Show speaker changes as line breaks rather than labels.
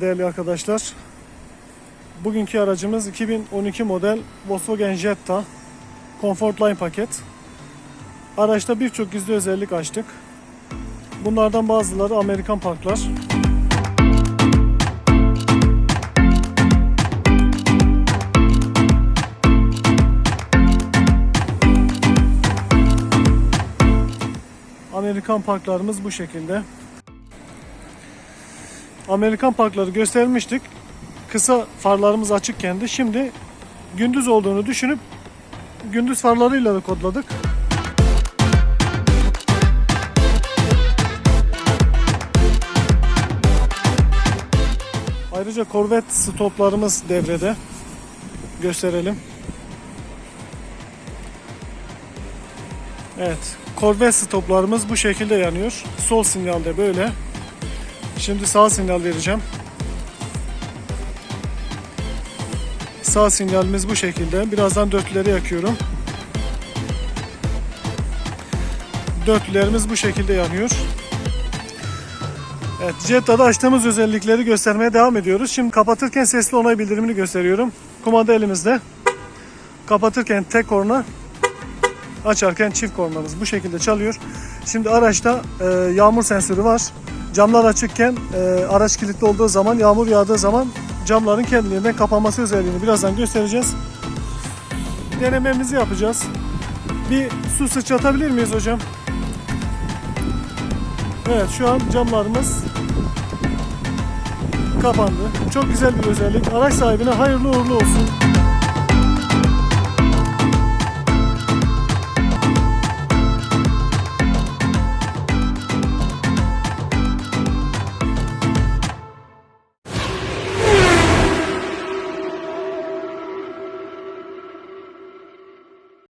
değerli arkadaşlar. Bugünkü aracımız 2012 model Volkswagen Jetta Comfort Line paket. Araçta birçok gizli özellik açtık. Bunlardan bazıları Amerikan parklar. Amerikan parklarımız bu şekilde. Amerikan parkları göstermiştik. Kısa farlarımız açıkken de şimdi gündüz olduğunu düşünüp gündüz farlarıyla da kodladık. Ayrıca Corvette stoplarımız devrede. Gösterelim. Evet. Corvette stoplarımız bu şekilde yanıyor. Sol sinyalde böyle. Şimdi sağ sinyal vereceğim. Sağ sinyalimiz bu şekilde. Birazdan dörtlüleri yakıyorum. Dörtlülerimiz bu şekilde yanıyor. Evet, Jetta'da açtığımız özellikleri göstermeye devam ediyoruz. Şimdi kapatırken sesli onay bildirimini gösteriyorum. Kumanda elimizde. Kapatırken tek korna, açarken çift kornamız bu şekilde çalıyor. Şimdi araçta e, yağmur sensörü var. Camlar açıkken e, araç kilitli olduğu zaman yağmur yağdığı zaman camların kendiliğinden kapanması özelliğini birazdan göstereceğiz. Denememizi yapacağız. Bir su sıçratabilir miyiz hocam? Evet şu an camlarımız kapandı. Çok güzel bir özellik. Araç sahibine hayırlı uğurlu olsun.